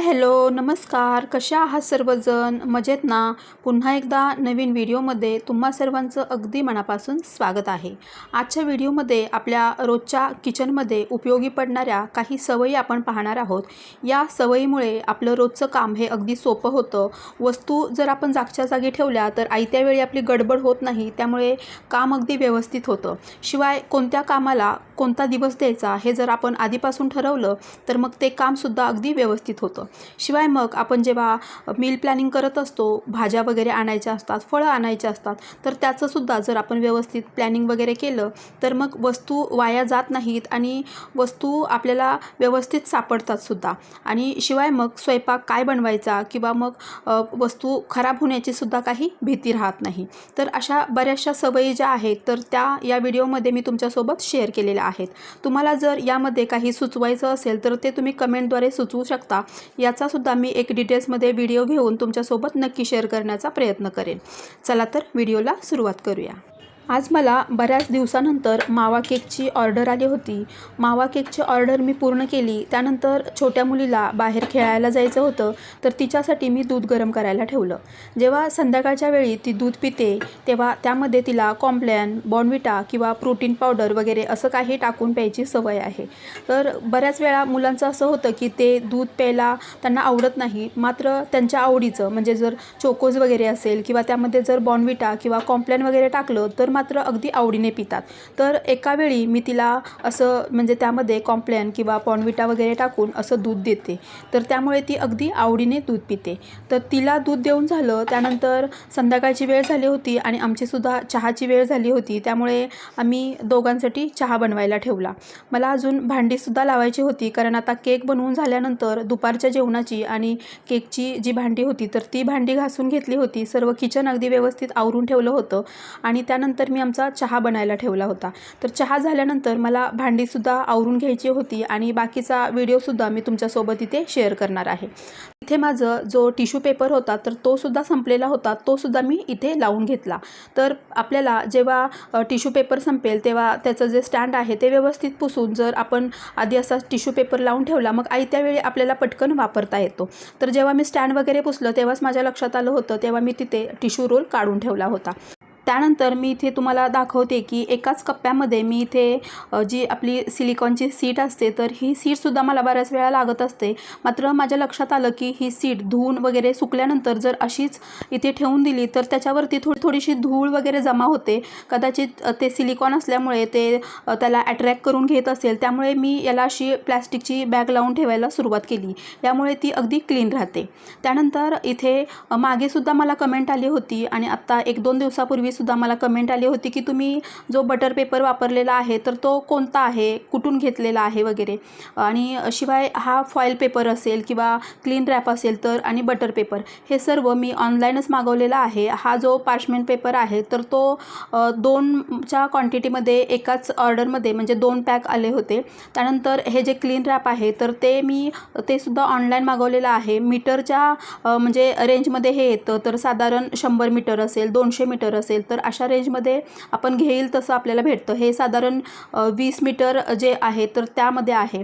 Hi hello नमस्कार. कशा आहात सर्वजण? मजेत ना? पुन्हा एकदा नवीन व्हिडिओमध्ये तुम्हा सर्वांचं अगदी मनापासून स्वागत आहे. आजच्या व्हिडिओमध्ये आपल्या रोजच्या किचनमध्ये उपयोगी पडणाऱ्या काही सवयी आपण पाहणार आहोत. या सवयीमुळे आपलं रोजचं काम हे अगदी सोपं होतं. वस्तू जर आपण जागच्या जागी ठेवल्या तर आयत्या वेळी आपली गडबड होत नाही त्यामुळे काम अगदी व्यवस्थित होतं. शिवाय कोणत्या कामाला कोणता दिवस द्यायचा हे जर आपण आधीपासून ठरवलं तर मग ते कामसुद्धा अगदी व्यवस्थित होतं. शिवाय मग आपण जेव्हा मील प्लॅनिंग करत असतो भाज्या वगैरे आणायच्या असतात फळं आणायची असतात तर त्याचंसुद्धा जर आपण व्यवस्थित प्लॅनिंग वगैरे केलं तर मग वस्तू वाया जात नाहीत आणि वस्तू आपल्याला व्यवस्थित सापडतात सुद्धा. आणि शिवाय मग स्वयंपाक काय बनवायचा किंवा मग वस्तू खराब होण्याचीसुद्धा काही भीती राहत नाही. तर अशा बऱ्याचशा सवयी ज्या आहेत तर त्या या व्हिडिओमध्ये मी तुमच्यासोबत शेअर केलेल्या आहेत आहेत. तुम्हाला जर यामध्ये काही सुचवायचं असेल तर ते तुम्ही कमेंटद्वारे सुचवू शकता. याचासुद्धा मी एक डिटेल्समध्ये व्हिडिओ घेऊन तुमच्यासोबत नक्की शेअर करण्याचा प्रयत्न करेन. चला तर व्हिडिओला सुरुवात करूया. आज मला बऱ्याच दिवसानंतर मावा केकची ऑर्डर आली होती. मावा केकची ऑर्डर मी पूर्ण केली. त्यानंतर छोट्या मुलीला बाहेर खेळायला जायचं होतं तर तिच्यासाठी मी दूध गरम करायला ठेवलं. जेव्हा संध्याकाळच्या वेळी ती दूध पिते तेव्हा त्यामध्ये तिला कॉम्प्लॅन बॉर्नविटा किंवा प्रोटीन पावडर वगैरे असं काही टाकून प्यायची सवय आहे. तर बऱ्याच वेळा मुलांचं असं होतं की ते दूध प्यायला त्यांना आवडत नाही. मात्र त्यांच्या आवडीचं म्हणजे जर चोकोज वगैरे असेल किंवा त्यामध्ये जर बॉर्नविटा किंवा कॉम्प्लॅन वगैरे टाकलं तर मात्र अगदी आवडीने पितात. तर एका वेळी मी तिला असं म्हणजे त्यामध्ये कॉम्प्लॅन किंवा पॉनविटा वगैरे टाकून असं दूध देते. तर त्यामुळे ती अगदी आवडीने दूध पिते. तर तिला दूध देऊन झालं त्यानंतर संध्याकाळची वेळ झाली होती आणि आमचीसुद्धा चहाची वेळ झाली होती. त्यामुळे आम्ही दोघांसाठी चहा बनवायला ठेवला. मला अजून भांडीसुद्धा लावायची होती कारण आता केक बनवून झाल्यानंतर दुपारच्या जेवणाची आणि केकची जी भांडी होती तर ती भांडी घासून घेतली होती. सर्व किचन अगदी व्यवस्थित आवरून ठेवलं होतं. आणि त्यानंतर मी आमचा चहा बनायला ठेवला होता. तर चहा झाल्यानंतर मला भांडीसुद्धा आवरून घ्यायची होती आणि बाकीचा व्हिडिओसुद्धा मी तुमच्यासोबत इथे शेअर करणार आहे. इथे माझं जो टिश्यू पेपर होता तर तोसुद्धा संपलेला होता. तोसुद्धा मी इथे लावून घेतला. तर आपल्याला जेव्हा टिश्यू पेपर संपेल तेव्हा त्याचं जे स्टँड आहे ते व्यवस्थित पुसून जर आपण आधी असा टिश्यू पेपर लावून ठेवला मग आयत्या वेळी आपल्याला पटकन वापरता येतो. तर जेव्हा मी स्टँड वगैरे पुसलं तेव्हाच माझ्या लक्षात आलं होतं. तेव्हा मी तिथे टिश्यू रोल काढून ठेवला होता. त्यानंतर मी इथे तुम्हाला दाखवते की एकाच कप्प्यामध्ये मी इथे जी आपली सिलिकॉनची सीट असते तर ही सीटसुद्धा मला बऱ्याच वेळा लागत असते. मात्र माझ्या लक्षात आलं की ही सीट धुवून वगैरे सुकल्यानंतर जर अशीच इथे ठेवून दिली तर त्याच्यावरती थोडी थोडीशी धूळ वगैरे जमा होते. कदाचित ते सिलिकॉन असल्यामुळे ते त्याला अट्रॅक्ट करून घेत असेल. त्यामुळे मी याला अशी प्लॅस्टिकची बॅग लावून ठेवायला सुरुवात केली. यामुळे ती अगदी क्लीन राहते. त्यानंतर इथे मागेसुद्धा मला कमेंट आली होती आणि आत्ता एक दोन दिवसापूर्वी सुद्धा मला कमेंट आली होती की तुम्ही जो बटर पेपर वापरलेला आहे तर तो कोणता आहे? कुठून घेतलेला आहे वगैरे? आणि शिवाय हा फॉईल पेपर असेल किंवा क्लीन रॅप असेल तर आणि बटर पेपर हे सर्व मी ऑनलाईनच मागवलेला आहे. हा जो पार्शमेंट पेपर आहे तर तो दोनच्या क्वांटिटीमध्ये एकाच ऑर्डरमध्ये म्हणजे दोन पॅक आले होते. त्यानंतर हे जे क्लीन रॅप आहे तर ते मी ते सुद्धा ऑनलाईन मागवलेलं आहे. मीटरच्या म्हणजे रेंजमध्ये हे येतं. तर साधारण शंभर मीटर असेल दोनशे मीटर असेल तर अशा रेंजमध्ये आपण घेईल तसं आपल्याला भेटतं. हे साधारण वीस मीटर जे आहे तर त्यामध्ये आहे.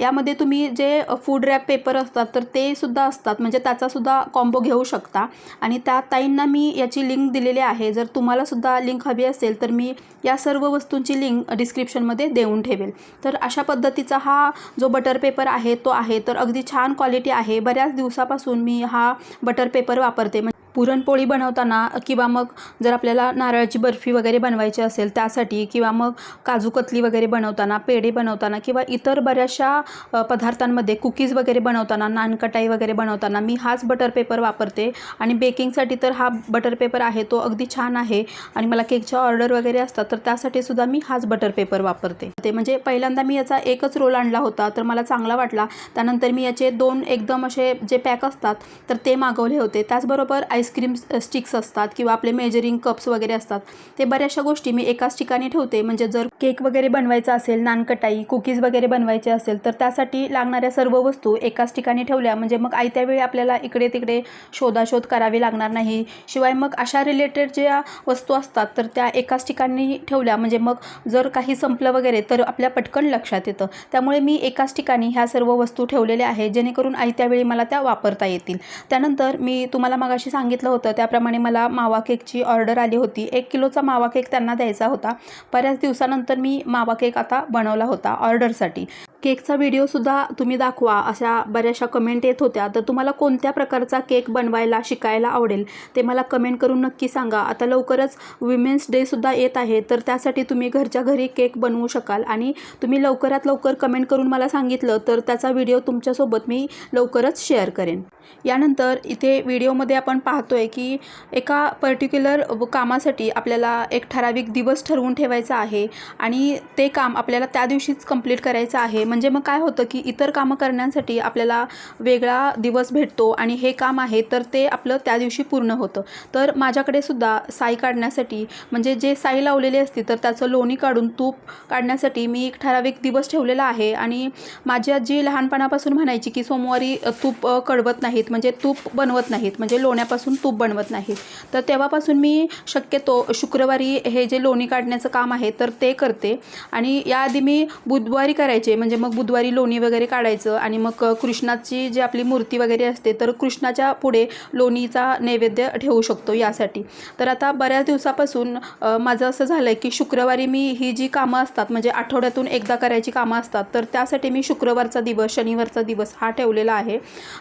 यामध्ये तुम्ही जे फूड रॅप पेपर असतात तर ते सुद्धा असतात. म्हणजे त्याचासुद्धा कॉम्बो घेऊ शकता. आणि त्या ताईंना मी याची लिंक दिलेली आहे. जर तुम्हालासुद्धा लिंक हवी असेल तर मी या सर्व वस्तूंची लिंक डिस्क्रिप्शनमध्ये देऊन ठेवेल. तर अशा पद्धतीचा हा जो बटर पेपर आहे तो आहे. तर अगदी छान क्वालिटी आहे. बऱ्याच दिवसापासून मी हा बटर पेपर वापरते. म्हणजे पुरणपोळी बनवताना किंवा मग जर आपल्याला नारळाची बर्फी वगैरे बनवायची असेल त्यासाठी किंवा मग काजू कतली वगैरे बनवताना पेढे बनवताना किंवा इतर बऱ्याचशा पदार्थांमध्ये कुकीज वगैरे बनवताना नानकटाई वगैरे बनवताना मी हाच बटर पेपर वापरते. आणि बेकिंगसाठी तर हा बटर पेपर आहे तो अगदी छान आहे. आणि मला केकच्या ऑर्डर वगैरे असतात तर त्यासाठी सुद्धा मी हाच बटर पेपर वापरते. ते म्हणजे पहिल्यांदा मी याचा एकच रोल आणला होता तर मला चांगला वाटला. त्यानंतर मी याचे दोन एकदम असे जे पॅक असतात तर ते मागवले होते. त्याचबरोबर आईस्क्रीम स्टिक्स असतात किंवा आपले मेजरिंग कप्स वगैरे असतात ते बऱ्याचशा गोष्टी मी एकाच ठिकाणी ठेवते. म्हणजे जर केक वगैरे बनवायचा असेल नानकटाई कुकीज वगैरे बनवायचे असेल तर त्यासाठी लागणाऱ्या सर्व वस्तू एकाच ठिकाणी ठेवल्या. म्हणजे मग आयत्या वेळी आपल्याला इकडे तिकडे शोधाशोध करावी लागणार नाही. शिवाय मग अशा रिलेटेड ज्या वस्तू असतात तर त्या एकाच ठिकाणी ठेवल्या. म्हणजे मग जर काही संपलं वगैरे तर आपल्या पटकन लक्षात येतं. त्यामुळे मी एकाच ठिकाणी ह्या सर्व वस्तू ठेवलेल्या आहेत जेणेकरून आयत्या वेळी मला त्या वापरता येतील. त्यानंतर मी तुम्हाला मगाशी सांगितलं सांगितलं होतं. त्याप्रमाणे मला मावा केकची ऑर्डर आली होती. एक किलोचा मावा केक त्यांना द्यायचा होता. बऱ्याच दिवसानंतर मी मावा केक आता बनवला होता ऑर्डरसाठी. केकचा व्हिडिओसुद्धा तुम्ही दाखवा अशा बऱ्याचशा कमेंट येत होत्या. तर तुम्हाला कोणत्या प्रकारचा केक बनवायला शिकायला आवडेल ते मला कमेंट करून नक्की सांगा. आता लवकरच विमेन्स डेसुद्धा येत आहे. तर त्यासाठी तुम्ही घरच्या घरी केक बनवू शकाल. आणि तुम्ही लवकरात लवकर कमेंट करून मला सांगितलं तर त्याचा व्हिडिओ तुमच्यासोबत मी लवकरच शेअर करेन. यानंतर इथे व्हिडिओमध्ये आपण पाहतो आहे की एका पर्टिक्युलर कामासाठी आपल्याला एक ठराविक दिवस ठरवून ठेवायचा आहे आणि ते काम आपल्याला त्या दिवशीच कंप्लीट करायचं आहे. म्हणजे मग काय होतं की इतर कामं करण्यासाठी आपल्याला वेगळा दिवस भेटतो आणि हे काम आहे तर ते आपलं त्या दिवशी पूर्ण होतं. तर माझ्याकडे सुद्धा साई काढण्यासाठी म्हणजे जे साई लावलेली असते तर त्याचं लोणी काढून तूप काढण्यासाठी मी एक ठराविक दिवस ठेवलेला आहे आणि माझी आजी लहानपणापासून म्हणायची की सोमवारी तूप कडवत नाही. नाहीत म्हणजे तूप बनवत नाहीत म्हणजे लोण्यापासून तूप बनवत नाहीत. तर तेव्हापासून मी शक्यतो शुक्रवारी हे जे लोणी काढण्याचं काम आहे तर ते करते. आणि याआधी मी बुधवारी करायचे म्हणजे मग बुधवारी लोणी वगैरे काढायचं आणि मग कृष्णाची जी आपली मूर्ती वगैरे असते तर कृष्णाच्या पुढे लोणीचा नैवेद्य ठेवू शकतो यासाठी. तर आता बऱ्याच दिवसापासून माझं असं झालं आहे की शुक्रवारी मी ही जी कामं असतात म्हणजे आठवड्यातून एकदा करायची कामं असतात तर त्यासाठी मी शुक्रवारचा दिवस शनिवारचा दिवस हा ठेवलेला आहे.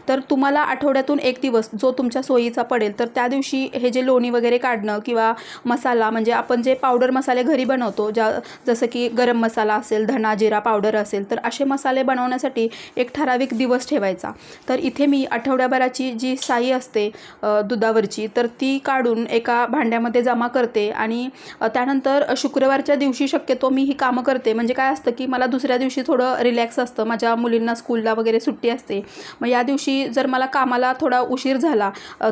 तर तुम्हाला आठवड्यातून एक दिवस जो तुमच्या सोयीचा पडेल तर त्या दिवशी हे जे लोणी वगैरे काढणं किंवा मसाला म्हणजे आपण जे पावडर मसाले घरी बनवतो ज्या जसं की गरम मसाला असेल धना जिरा पावडर असेल तर असे मसाले बनवण्यासाठी एक ठराविक दिवस ठेवायचा. तर इथे मी आठवड्याभराची जी साई असते दुधावरची तर ती काढून एका भांड्यामध्ये जमा करते आणि त्यानंतर शुक्रवारच्या दिवशी शक्यतो मी ही कामं करते. म्हणजे काय असतं की मला दुसऱ्या दिवशी थोडं रिलॅक्स असतं. माझ्या मुलींना स्कूलला वगैरे सुट्टी असते. मग या दिवशी जर मला कामाला थोडा उशीर झाला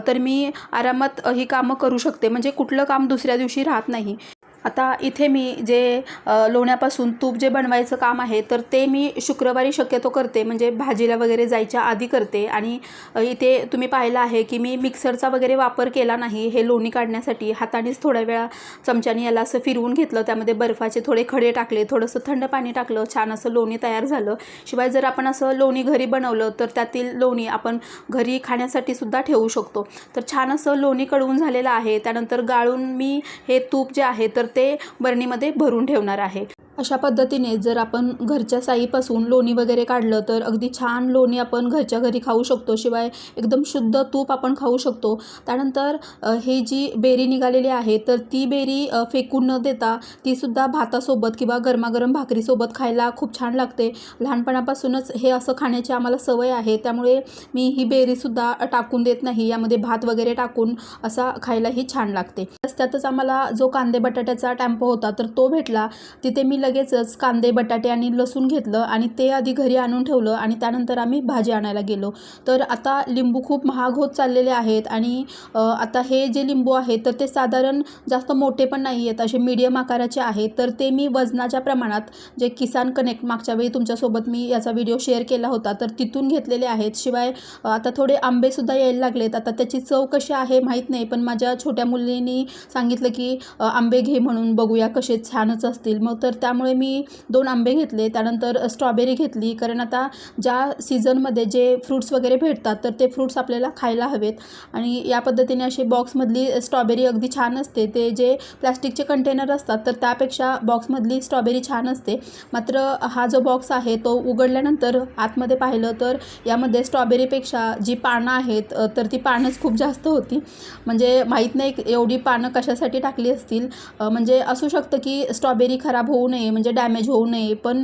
तर मी आरामात ही कामं करू शकते. म्हणजे कुठलं काम दुसऱ्या दिवशी राहत नाही. आता इथे मी जे लोण्यापासून तूप जे बनवायचं काम आहे तर ते मी शुक्रवारी शक्यतो करते. म्हणजे भाजीला वगैरे जायच्या आधी करते. आणि इथे तुम्ही पाहिलं आहे की मी मिक्सरचा वगैरे वापर केला नाही. हे लोणी काढण्यासाठी हातानेच थोड्या वेळा चमच्याने याला असं फिरवून घेतलं. त्यामध्ये बर्फाचे थोडे खडे टाकले थोडंसं थंड पाणी टाकलं छान असं लोणी तयार झालं. शिवाय जर आपण असं लोणी घरी बनवलं तर त्यातील लोणी आपण घरी खाण्यासाठी सुद्धा ठेवू शकतो. तर छान असं लोणी कळवून झालेलं आहे. त्यानंतर गाळून मी हे तूप जे आहे तर ते बरणीमध्ये भरून ठेवणार आहे. अशा पद्धतीने जर आपण घरच्या साईपासून लोणी वगैरे काढलं तर अगदी छान लोणी आपण घरच्या घरी खाऊ शकतो. शिवाय एकदम शुद्ध तूप आपण खाऊ शकतो. त्यानंतर हे जी बेरी निघालेली आहे तर ती बेरी फेकून न देता तीसुद्धा भातासोबत किंवा गरमागरम भाकरीसोबत खायला खूप छान लागते. लहानपणापासूनच हे असं खाण्याची आम्हाला सवय आहे. त्यामुळे मी ही बेरीसुद्धा टाकून देत नाही. यामध्ये भात वगैरे टाकून असा खायलाही छान लागते. रस्त्यातच आम्हाला जो कांदे बटाट्याचा टॅम्पो होता तर तो भेटला. तिथे मी लगेचच कांदे बटाटे आणि लसूण घेतलं आणि ते आधी घरी आणून ठेवलं आणि त्यानंतर आम्ही भाजी आणायला गेलो. तर आता लिंबू खूप महाग होत चाललेले आहेत आणि आता हे जे लिंबू आहेत तर ते साधारण जास्त मोठे पण नाही आहेत असे मीडियम आकाराचे आहेत. तर ते मी वजनाच्या प्रमाणात जे किसान कनेक्ट मागच्या वेळी तुमच्यासोबत मी याचा व्हिडिओ शेअर केला होता तर तिथून घेतलेले आहेत. शिवाय आता थोडे आंबेसुद्धा यायला लागलेत. आता त्याची चव कशी आहे माहीत नाही पण माझ्या छोट्या मुलींनी सांगितलं की आंबे घे म्हणून बघूया कसे छानच असतील. मग तर त्या त्यामुळे मी दोन आंबे घेतले त्यानंतर स्ट्रॉबेरी घेतली. कारण आता ज्या सीझनमध्ये जे फ्रूट्स वगैरे भेटतात तर ते फ्रूट्स आपल्याला खायला हवेत. आणि या पद्धतीने असे बॉक्समधली स्ट्रॉबेरी अगदी छान असते. ते जे प्लॅस्टिकचे कंटेनर असतात तर त्यापेक्षा बॉक्समधली स्ट्रॉबेरी छान असते. मात्र हा जो बॉक्स आहे तो उघडल्यानंतर आतमध्ये पाहिलं तर यामध्ये स्ट्रॉबेरीपेक्षा जी पानं आहेत तर ती पानंच खूप जास्त होती. म्हणजे माहीत नाही एवढी पानं कशासाठी टाकली असतील. म्हणजे असू शकतं की स्ट्रॉबेरी खराब होऊ नये. नये म्हणजे डॅमेज होऊ नये पण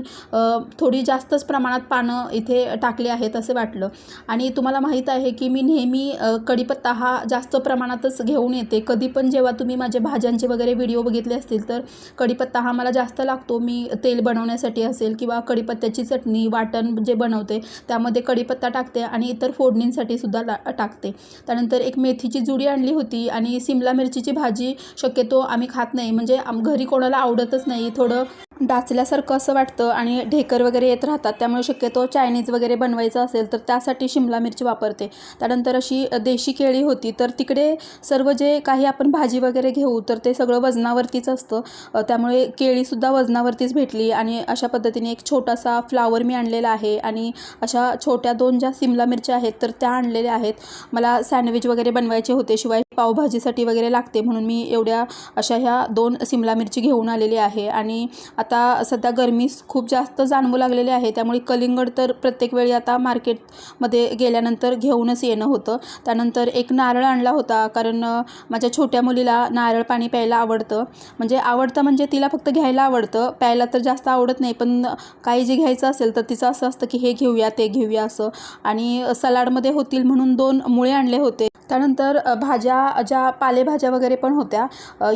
थोडी जास्तच प्रमाणात पानं इथे टाकली आहेत असं वाटलं. आणि तुम्हाला माहीत आहे की मी नेहमी कढीपत्ता हा जास्त प्रमाणातच घेऊन येते. कधी पण जेव्हा तुम्ही माझे भाज्यांचे वगैरे व्हिडिओ बघितले असतील तर कढीपत्ता हा मला जास्त लागतो. मी तेल बनवण्यासाठी असेल किंवा कढीपत्त्याची चटणी वाटण जे बनवते त्यामध्ये कढीपत्ता टाकते आणि इतर फोडणींसाठी सुद्धा ला टाकते. त्यानंतर एक मेथीची जुडी आणली होती आणि सिमला मिरचीची भाजी शक्यतो आम्ही खात नाही. म्हणजे आम घरी कोणाला आवडतच नाही. थोडं डाचल्यासारखं असं वाटतं आणि ढेकर वगैरे येत राहतात त्यामुळे शक्यतो चायनीज वगैरे बनवायचं असेल तर त्यासाठी शिमला मिरची वापरते. त्यानंतर अशी देशी केळी होती तर तिकडे सर्व जे काही आपण भाजी वगैरे घेऊ तर ते सगळं वजनावरतीच असतं. त्यामुळे केळीसुद्धा वजनावरतीच भेटली आणि अशा पद्धतीने एक छोटासा फ्लावर मी आणलेला आहे आणि अशा छोट्या दोन ज्या सिमला मिरच्या आहेत तर त्या आणलेल्या आहेत. मला सँडविच वगैरे बनवायचे होते शिवाय पावभाजीसाठी वगैरे लागते म्हणून मी एवढ्या अशा ह्या दोन सिमला मिरची घेऊन आलेली आहे. आणि आता सध्या गरमी खूप जास्त जाणवू लागलेली आहे. त्यामुळे कलिंगड तर प्रत्येक वेळी आता मार्केटमध्ये गेल्यानंतर घेऊनच येणं होतं. त्यानंतर एक नारळ आणला होता कारण माझ्या छोट्या मुलीला नारळ पाणी प्यायला आवडतं. म्हणजे आवडतं म्हणजे तिला फक्त घ्यायला आवडतं. प्यायला तर जास्त आवडत नाही पण काही जे घ्यायचं असेल तर तिचं असं असतं की हे घेऊया ते घेऊया असं. आणि सलाडमध्ये होतील म्हणून दोन मुळे आणले होते. त्यानंतर भाज्या ज्या पालेभाज्या वगैरे पण होत्या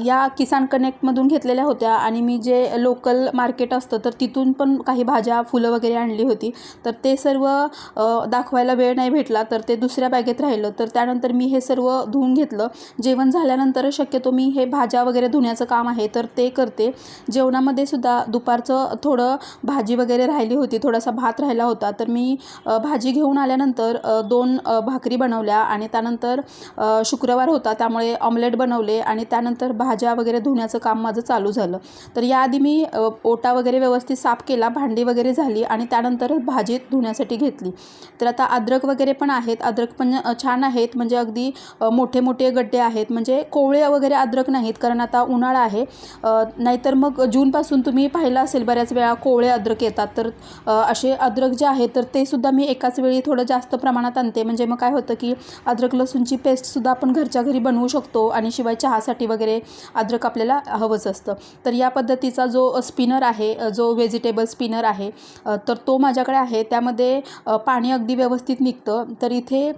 या किसान कनेक्टमधून घेतलेल्या होत्या आणि मी जे लोकल मार्केट असतं तर तिथून पण काही भाज्या फुलं वगैरे आणली होती. तर ते सर्व दाखवायला वेळ नाही भेटला तर ते दुसऱ्या बॅगेत राहिलं. तर त्यानंतर मी हे सर्व धुवून घेतलं. जेवण झाल्यानंतर शक्यतो मी हे भाज्या वगैरे धुण्याचं काम आहे तर ते करते. जेवणामध्ये सुद्धा दुपारचं थोडं भाजी वगैरे राहिली होती थोडासा भात राहिला होता. तर मी भाजी घेऊन आल्यानंतर दोन भाकरी बनवल्या आणि त्यानंतर अ, शुक्रवार होता त्यामुळे ऑमलेट बनवले आणि त्यानंतर भाज्या वगैरे धुण्याचं काम माझं चालू झालं. तर याआधी मी ओटा वगैरे व्यवस्थित साफ केला भांडी वगैरे झाली आणि त्यानंतर भाजी धुण्यासाठी घेतली. तर आता अद्रक वगैरे पण आहेत अद्रक पण छान आहेत. म्हणजे अगदी मोठे मोठे गड्डे आहेत. म्हणजे कोवळे वगैरे अद्रक नाहीत कारण आता उन्हाळा आहे. नाहीतर मग जूनपासून तुम्ही पाहिलं असेल बऱ्याच वेळा कोवळे अद्रक येतात. तर असे अद्रक जे आहेत तर ते सुद्धा मी एकाच वेळी थोडं जास्त प्रमाणात आणते. म्हणजे मग काय होतं की अद्रक लसूणची पेस्टसुद्धा आपण घरच्या घरी बनवू शकतो आणि शिवाय चहासाठी वगैरे अद्रक आपल्याला हवंच असतं. तर या पद्धतीचा जो स्पिनर आहे जो व्हेजिटेबल स्पिनर आहे तर तो माझ्याकडे आहे. त्यामध्ये पाणी अगदी व्यवस्थित निघतं. तर इथे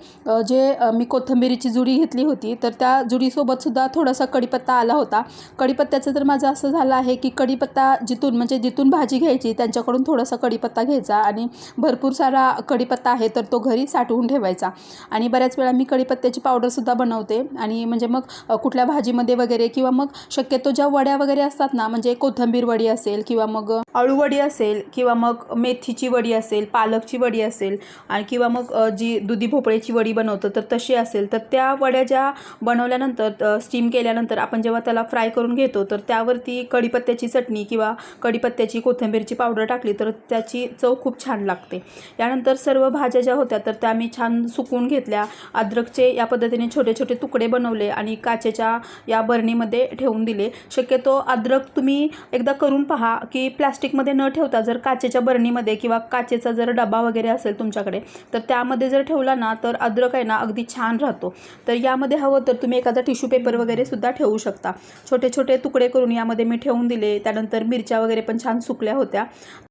जे मी कोथंबिरीची जुडी घेतली होती तर त्या जुडीसोबतसुद्धा थोडासा कढीपत्ता आला होता. कढीपत्त्याचं तर माझं असं झालं आहे की कढीपत्ता जिथून म्हणजे जिथून भाजी घ्यायची त्यांच्याकडून थोडासा कढीपत्ता घ्यायचा आणि भरपूर सारा कढीपत्ता आहे तर तो घरी साठवून ठेवायचा. आणि बऱ्याच वेळा मी कढीपत्त्याची पावडरसुद्धा बनवते. आणि म्हणजे मग कुठल्या भाजीमध्ये वगैरे किंवा मग शक्यतो ज्या वड्या वगैरे असतात ना म्हणजे कोथिंबीर वडी असेल किंवा मग अळूवडी असेल किंवा मग मेथीची वडी असेल पालकची वडी असेल आणि किंवा मग जी दुधी भोपळ्याची वडी बनवतो तर तशी असेल तर त्या वड्या ज्या बनवल्यानंतर स्टीम केल्यानंतर आपण जेव्हा त्याला फ्राय करून घेतो तर त्यावरती कढीपत्त्याची चटणी किंवा कढीपत्त्याची कोथिंबीरची पावडर टाकली तर त्याची चव खूप छान लागते. यानंतर सर्व भाज्या ज्या होत्या तर त्या मी छान सुकून घेतल्या. अद्रकचे या पद्धतीने छोटे छोटे तुकडे बनवले आणि काचेच्या या बरणीमध्ये ठेवून दिले. शक्यतो अद्रक तुम्ही एकदा करून पहा की प्लॅस्टिकमध्ये न ठेवता जर काचेच्या बरणीमध्ये किंवा काचेचा जर डबा वगैरे असेल तुमच्याकडे तर त्यामध्ये जर ठेवला ना तर अद्रक आहे ना अगदी छान राहतो. तर यामध्ये हवं तर तुम्ही एखादा टिश्यू पेपर वगैरे सुद्धा ठेवू शकता. छोटे छोटे तुकडे करून यामध्ये मी ठेवून दिले. त्यानंतर मिरच्या वगैरे पण छान सुकल्या होत्या.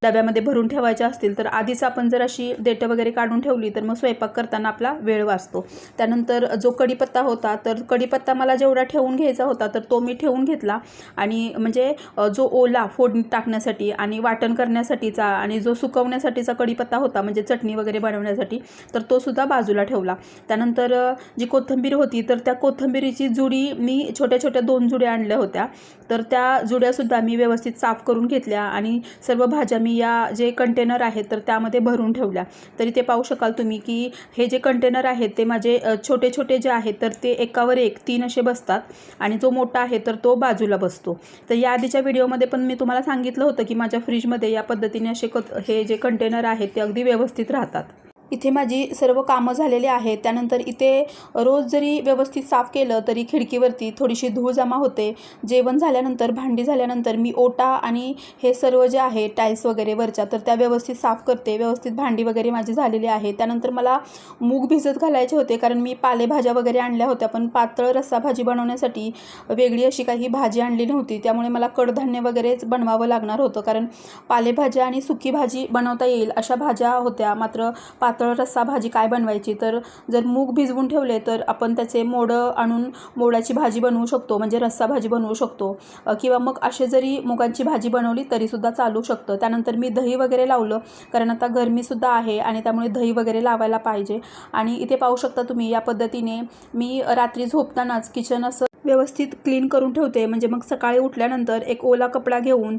डब्यामध्ये भरून ठेवायच्या असतील तर आधीच आपण जर अशी देठं वगैरे काढून ठेवली तर मग स्वयंपाक करताना आपला वेळ वाचतो. त्यानंतर जो कढीपत्ता होता तर कढीपत्ता मला जेवढा ठेवून घ्यायचा होता तर तो मी ठेवून घेतला. आणि म्हणजे जो ओला फोडणी टाकण्यासाठी आणि वाटण करण्यासाठीचा आणि जो सुकवण्यासाठीचा कढीपत्ता होता म्हणजे चटणी वगैरे बनवण्यासाठी तर तो सुद्धा बाजूला ठेवला. त्यानंतर जी कोथिंबीर होती तर त्या कोथिंबीरीची जुडी मी छोट्या छोट्या दोन जुड्या आणल्या होत्या. तर त्या जुड्यासुद्धा मी व्यवस्थित साफ करून घेतल्या आणि सर्व भाज्या मी या जे कंटेनर आहेत तर त्यामध्ये भरून ठेवल्या. तरी ते पाहू शकाल तुम्ही की हे जे कंटेनर आहेत ते माझे छोटे छोटे छोटे जे आहेत तर ते एकावर एक तीन असे बसतात आणि जो मोठा आहे तर तो बाजूला बसतो. तर या आधीच्या व्हिडिओमध्ये पण मी तुम्हाला सांगितलं होतं की माझ्या फ्रीजमध्ये या पद्धतीने असे कत हे जे कंटेनर आहेत ते अगदी व्यवस्थित राहतात. इथे माझी सर्व कामं झालेली आहेत. त्यानंतर इथे रोज जरी व्यवस्थित साफ केलं तरी खिडकीवरती थोडीशी धूळ जमा होते. जेवण झाल्यानंतर भांडी झाल्यानंतर मी ओटा आणि हे सर्व जे आहे टाईल्स वगैरे वरच्या तर त्या व्यवस्थित साफ करते. व्यवस्थित भांडी वगैरे माझी झालेली आहे. त्यानंतर मला मूग भिजत घालायचे होते कारण मी पालेभाज्या वगैरे आणल्या होत्या पण पातळ रस्सा भाजी बनवण्यासाठी वेगळी अशी काही भाजी आणली नव्हती. त्यामुळे मला कडधान्य वगैरेच बनवावं लागणार होतं कारण पालेभाज्या आणि सुकी भाजी बनवता येईल अशा भाज्या होत्या. मात्र पातळ रस्सा भाजी काय बनवायची? तर जर मूग भिजवून ठेवले तर आपण त्याचे मोडं आणून मोडाची भाजी बनवू शकतो म्हणजे रस्सा भाजी बनवू शकतो. किंवा मग असे जरी मुगांची भाजी बनवली तरीसुद्धा चालू शकतं. त्यानंतर मी दही वगैरे लावलं कारण आता गरमीसुद्धा आहे आणि त्यामुळे दही वगैरे लावायला पाहिजे. आणि इथे पाहू शकता तुम्ही या पद्धतीने मी रात्री झोपतानाच किचन असं व्यवस्थित क्लीन करून ठेवते. म्हणजे मग सकाळी उठल्यानंतर एक ओला कपडा घेऊन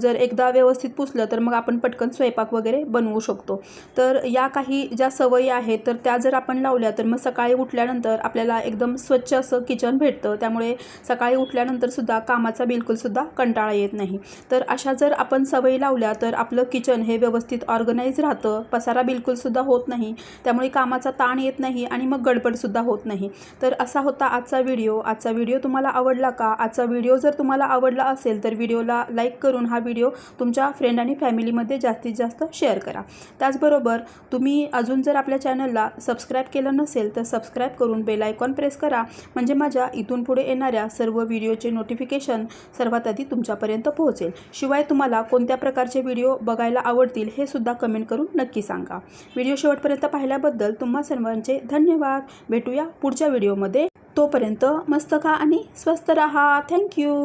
जर एकदा व्यवस्थित पुसलं तर मग आपण पटकन स्वयंपाक वगैरे बनवू शकतो. तर या काही ज्या सवयी आहेत तर त्या जर आपण लावल्या तर मग सकाळी उठल्यानंतर आपल्याला एकदम स्वच्छ असं किचन भेटतं. त्यामुळे सकाळी उठल्यानंतर सुद्धा कामाचा बिलकुलसुद्धा कंटाळा येत नाही. तर अशा जर आपण सवयी लावल्या तर आपलं किचन हे व्यवस्थित ऑर्गनाईज राहतं. पसारा बिलकुलसुद्धा होत नाही. त्यामुळे कामाचा ताण येत नाही आणि मग गडबडसुद्धा होत नाही. तर असा होता आजचा व्हिडिओ आजचा व्हिडिओ तुम्हाला आवडला का? आजचा व्हिडिओ जर तुम्हाला आवडला असेल तर व्हिडिओला लाईक करून हा व्हिडिओ तुमच्या फ्रेंड आणि फॅमिलीमध्ये जास्तीत जास्त शेअर करा. त्याचबरोबर तुम्ही अजून जर आपल्या चॅनलला सबस्क्राईब केलं नसेल तर सबस्क्राईब करून बेल आयकॉन प्रेस करा. म्हणजे माझ्या इथून पुढे येणाऱ्या सर्व व्हिडिओचे नोटिफिकेशन सर्वात आधी तुमच्यापर्यंत पोहोचेल. शिवाय तुम्हाला कोणत्या प्रकारचे व्हिडिओ बघायला आवडतील हे सुद्धा कमेंट करून नक्की सांगा. व्हिडिओ शेवटपर्यंत पाहिल्याबद्दल तुम्हा सर्वांचे धन्यवाद. भेटूया पुढच्या व्हिडिओमध्ये. तोपर्यंत मस्त खा आणि स्वस्त रहा. थँक्यू